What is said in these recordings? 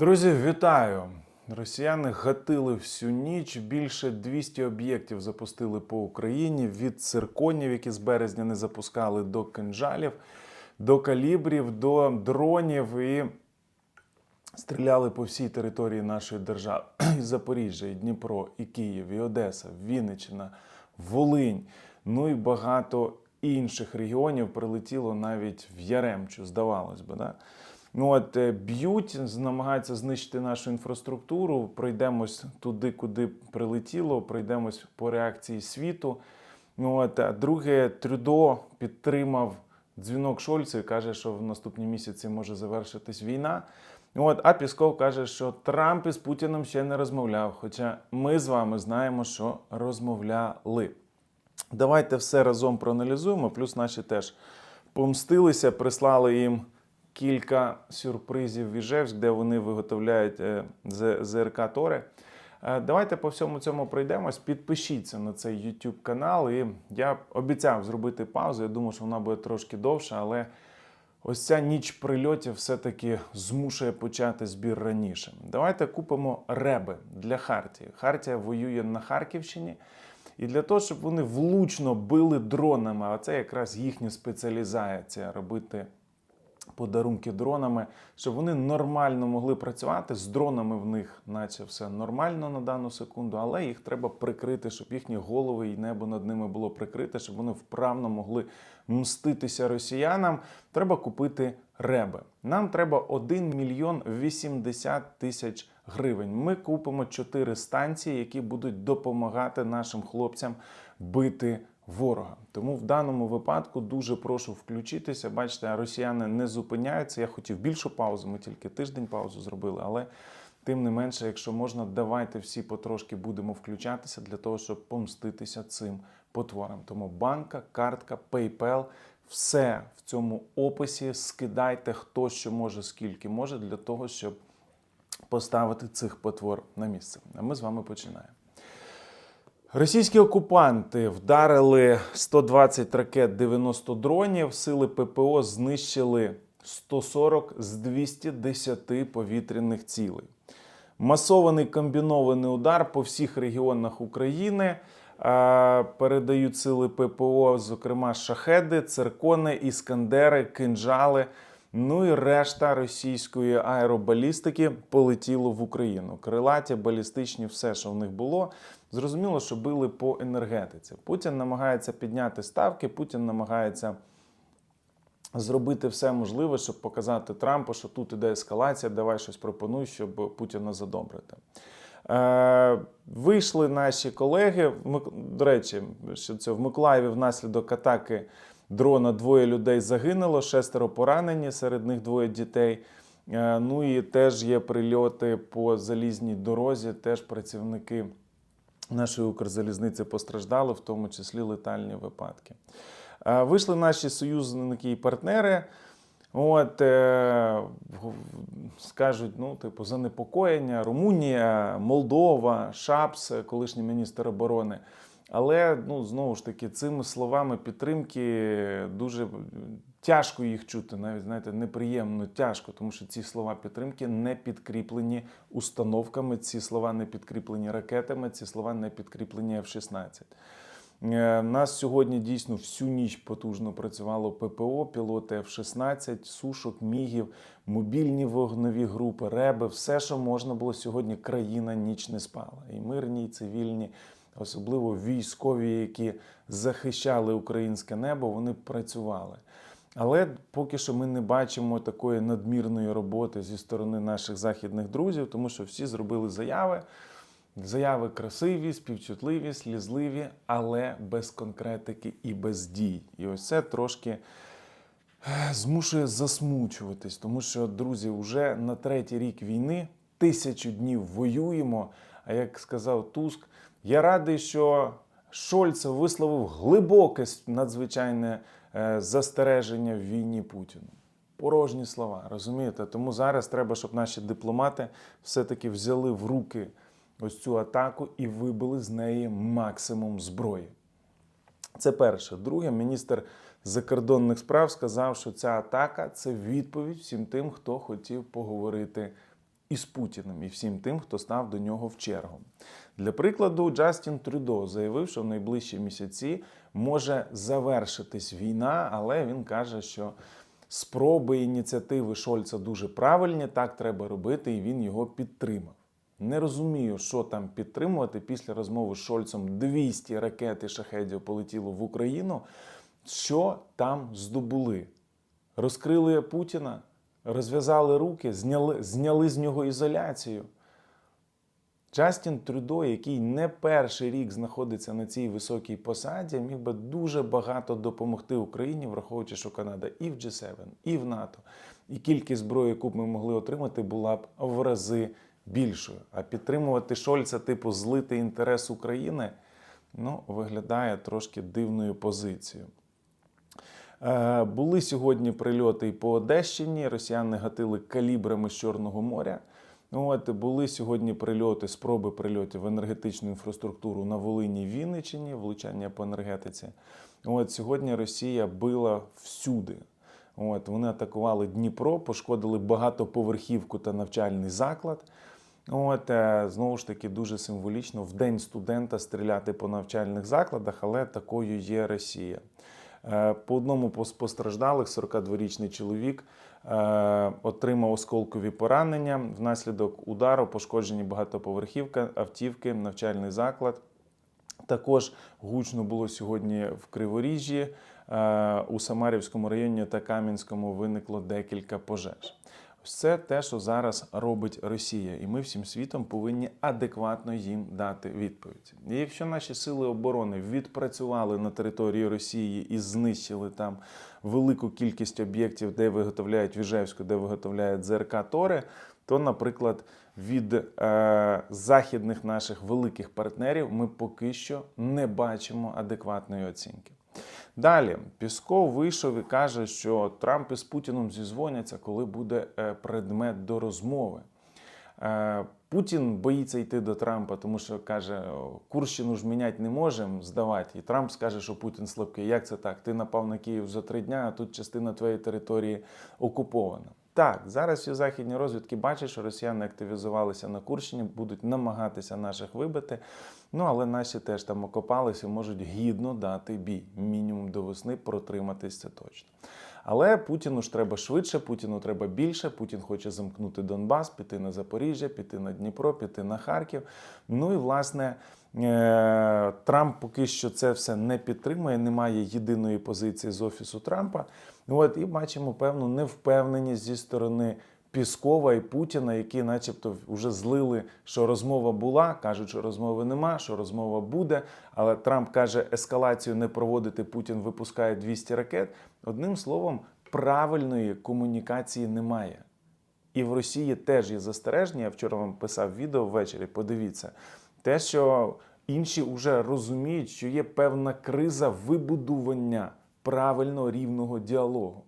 Друзі, вітаю! Росіяни гатили всю ніч. Більше 200 об'єктів запустили по Україні від цирконів, які з березня не запускали, до кинжалів, до калібрів, до дронів і стріляли по всій території нашої держави. Запоріжжя, і Дніпро, і Київ, і Одеса, Вінниччина, Волинь, ну і багато інших регіонів прилетіло навіть в Яремчу, здавалось би. Да? Ну от е, б'ють, намагаються знищити нашу інфраструктуру. Пройдемось туди, куди прилетіло, пройдемось по реакції світу. Ну от друге, Трюдо підтримав дзвінок Шольцу і каже, що в наступні місяці може завершитись війна. Ну От, а Пісков каже, що Трамп із Путіним ще не розмовляв. Хоча ми з вами знаємо, що розмовляли. Давайте все разом проаналізуємо. Плюс наші теж помстилися, прислали їм кілька сюрпризів в Іжевськ, де вони виготовляють е, ЗРК Тори. Е, Давайте по всьому цьому пройдемось. Підпишіться на цей YouTube канал. І я обіцяв зробити паузу. Я думаю, що вона буде трошки довша, але ось ця ніч прильотів все-таки змушує почати збір раніше. Давайте купимо реби для Хартії. Хартія воює на Харківщині. І для того, щоб вони влучно били дронами, а це якраз їхня спеціалізація робити подарунки дронами, щоб вони нормально могли працювати. З дронами в них, наче все нормально на дану секунду, але їх треба прикрити, щоб їхні голови і небо над ними було прикрите, щоб вони вправно могли мститися росіянам. Треба купити реби. Нам треба 1 мільйон 80 тисяч гривень. Ми купимо 4 станції, які будуть допомагати нашим хлопцям бити ворога. Тому в даному випадку дуже прошу включитися. Бачите, росіяни не зупиняються. Я хотів більшу паузу, ми тільки тиждень паузу зробили, але тим не менше, якщо можна, давайте всі потрошки будемо включатися для того, щоб помститися цим потворам. Тому банка, картка, PayPal, все в цьому описі. Скидайте хто що може, скільки може, для того, щоб поставити цих потвор на місце. А ми з вами починаємо. Російські окупанти вдарили 120 ракет 90 дронів. Сили ППО знищили 140 з 210 повітряних цілей. Масований комбінований удар по всіх регіонах України. Передають сили ППО, зокрема шахеди, циркони, іскандери, кинжали. Ну і решта російської аеробалістики полетіло в Україну. Крилаті, балістичні, все, що в них було. Зрозуміло, що били по енергетиці. Путін намагається підняти ставки, Путін намагається зробити все можливе, щоб показати Трампу, що тут іде ескалація, давай щось пропонуй, щоб Путіна задобрити. Е, вийшли наші колеги. До речі, що це в Миколаєві внаслідок атаки дрона двоє людей загинуло, шестеро поранені, серед них двоє дітей. Е, ну і теж є прильоти по залізній дорозі, теж працівники нашої Укрзалізниці постраждали, в тому числі летальні випадки. Вийшли наші союзники і партнери. От е, скажуть, ну, типу, занепокоєння, Румунія, Молдова, Шапс, колишній міністр оборони. Але ну, знову ж таки, цими словами підтримки дуже тяжко їх чути, навіть знаєте, неприємно тяжко, тому що ці слова підтримки не підкріплені установками, ці слова не підкріплені ракетами, ці слова не підкріплені F-16. Е, Нас сьогодні дійсно всю ніч потужно працювало ППО, пілоти F-16, сушок, мігів, мобільні вогневі групи, реби, все, що можна було сьогодні. Країна ніч не спала. І мирні, і цивільні, особливо військові, які захищали українське небо, вони працювали. Але поки що ми не бачимо такої надмірної роботи зі сторони наших західних друзів, тому що всі зробили заяви. Заяви красиві, співчутливі, слізливі, але без конкретики і без дій. І ось це трошки е, змушує засмучуватись, тому що, друзі, вже на третій рік війни тисячу днів воюємо. А як сказав Туск, я радий, що Шольц висловив глибоке надзвичайне е, застереження в війні Путіну. Порожні слова, розумієте? Тому зараз треба, щоб наші дипломати все-таки взяли в руки ось цю атаку і вибили з неї максимум зброї. Це перше. Друге, міністр закордонних справ сказав, що ця атака це відповідь всім тим, хто хотів поговорити із Путіним і всім тим, хто став до нього в чергу. Для прикладу, Джастін Трюдо заявив, що в найближчі місяці може завершитись війна, але він каже, що спроби ініціативи Шольца дуже правильні, так треба робити, і він його підтримав. Не розумію, що там підтримувати. Після розмови з Шольцем 200 ракет і шахедів полетіло в Україну. Що там здобули? Розкрили Путіна, розв'язали руки, зняли, зняли з нього ізоляцію. Джастін Трюдо, який не перший рік знаходиться на цій високій посаді, міг би дуже багато допомогти Україні, враховуючи, що Канада і в G7, і в НАТО, і кількість зброї, яку б ми могли отримати, була б в рази більшою. А підтримувати Шольца, типу, злити інтерес України, ну, виглядає трошки дивною позицією. Е, Були сьогодні прильоти і по Одещині. Росіяни гатили калібрами з Чорного моря. От були сьогодні прильоти, спроби прильотів в енергетичну інфраструктуру на Волині Вінниччині, влучання по енергетиці. От сьогодні Росія била всюди. От вони атакували Дніпро, пошкодили багатоповерхівку та навчальний заклад. От е, знову ж таки дуже символічно в день студента стріляти по навчальних закладах, але такою є Росія. Е, По одному з постраждалих 42-річний чоловік е, отримав осколкові поранення. Внаслідок удару пошкоджені багатоповерхівка, автівки, навчальний заклад. Також гучно було сьогодні в Криворіжжі. Е, У Самарівському районі та Кам'янському виникло декілька пожеж. Це те, що зараз робить Росія, і ми всім світом повинні адекватно їм дати відповідь. І якщо наші сили оборони відпрацювали на території Росії і знищили там велику кількість об'єктів, де виготовляють Віжевську, де виготовляють ЗРК Тори, то, наприклад, від е, західних наших великих партнерів ми поки що не бачимо адекватної оцінки. Далі Пісков вийшов і каже, що Трамп із Путіном зізвоняться, коли буде е, предмет до розмови. Е, Путін боїться йти до Трампа, тому що каже, Курщину ж міняти не можемо здавати. І Трамп скаже, що Путін слабкий. Як це так? Ти напав на Київ за три дня, а тут частина твоєї території окупована. Так, зараз всі західні розвідки бачать, що росіяни активізувалися на Курщині, будуть намагатися наших вибити. Ну але наші теж там окопалися, можуть гідно дати бій. Мінімум до весни протриматись це точно. Але Путіну ж треба швидше, Путіну треба більше. Путін хоче замкнути Донбас, піти на Запоріжжя, піти на Дніпро, піти на Харків. Ну і власне е, Трамп поки що це все не підтримує, немає єдиної позиції з офісу Трампа. От і бачимо певну невпевненість зі сторони. Піскова і Путіна, які, начебто, вже злили, що розмова була, кажуть, що розмови нема, що розмова буде. Але Трамп каже, ескалацію не проводити. Путін випускає 200 ракет. Одним словом, правильної комунікації немає. І в Росії теж є застереження. Я вчора вам писав відео ввечері. Подивіться, те, що інші вже розуміють, що є певна криза вибудування правильного рівного діалогу.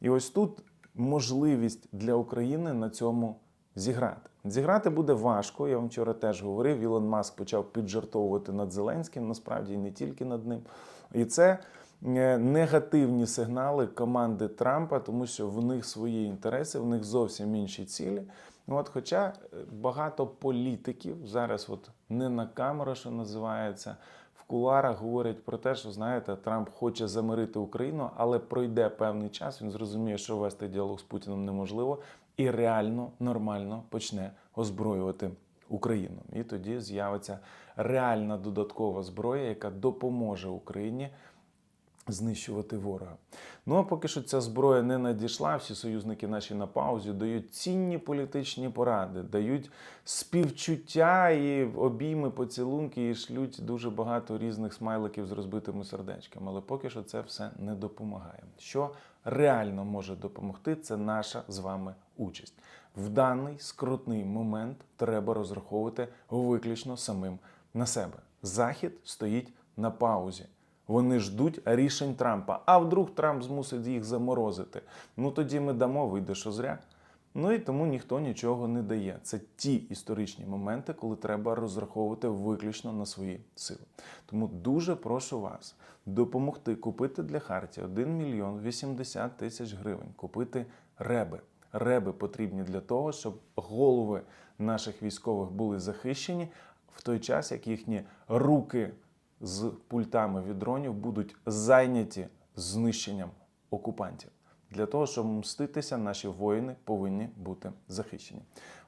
І ось тут можливість для України на цьому зіграти. Зіграти буде важко. Я вам вчора теж говорив. Ілон Маск почав піджартовувати над Зеленським, насправді і не тільки над ним. І це е, негативні сигнали команди Трампа, тому що в них свої інтереси, в них зовсім інші цілі. От, Хоча е, багато політиків зараз, от не на камеру, що називається, куларах говорять про те, що знаєте, Трамп хоче замирити Україну, але пройде певний час. Він зрозуміє, що вести діалог з Путіним неможливо, і реально нормально почне озброювати Україну. І тоді з'явиться реальна додаткова зброя, яка допоможе Україні. Знищувати ворога. Ну а поки що ця зброя не надійшла, всі союзники наші на паузі дають цінні політичні поради, дають співчуття і обійми, поцілунки, і шлють дуже багато різних смайликів з розбитими сердечками. Але поки що це все не допомагає. Що реально може допомогти, це наша з вами участь. В даний скрутний момент треба розраховувати виключно самим на себе. Захід стоїть на паузі. Вони ждуть рішень Трампа. А вдруг Трамп змусить їх заморозити? Ну тоді ми дамо, вийде, що зря. Ну і тому ніхто нічого не дає. Це ті історичні моменти, коли треба розраховувати виключно на свої сили. Тому дуже прошу вас допомогти купити для Харті 1 мільйон 80 тисяч гривень, купити реби. реби потрібні для того, щоб голови наших військових були захищені в той час, як їхні руки з пультами від дронів будуть зайняті знищенням окупантів. Для того, щоб мститися, наші воїни повинні бути захищені.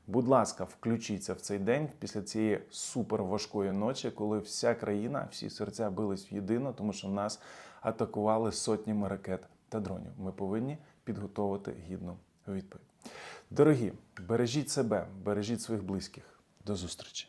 Будь ласка, включіться в цей день після цієї суперважкої ночі, коли вся країна, всі серця бились в єдино, тому що нас атакували сотнями ракет та дронів. Ми повинні підготовити гідну відповідь. Дорогі, бережіть себе, бережіть своїх близьких. До зустрічі!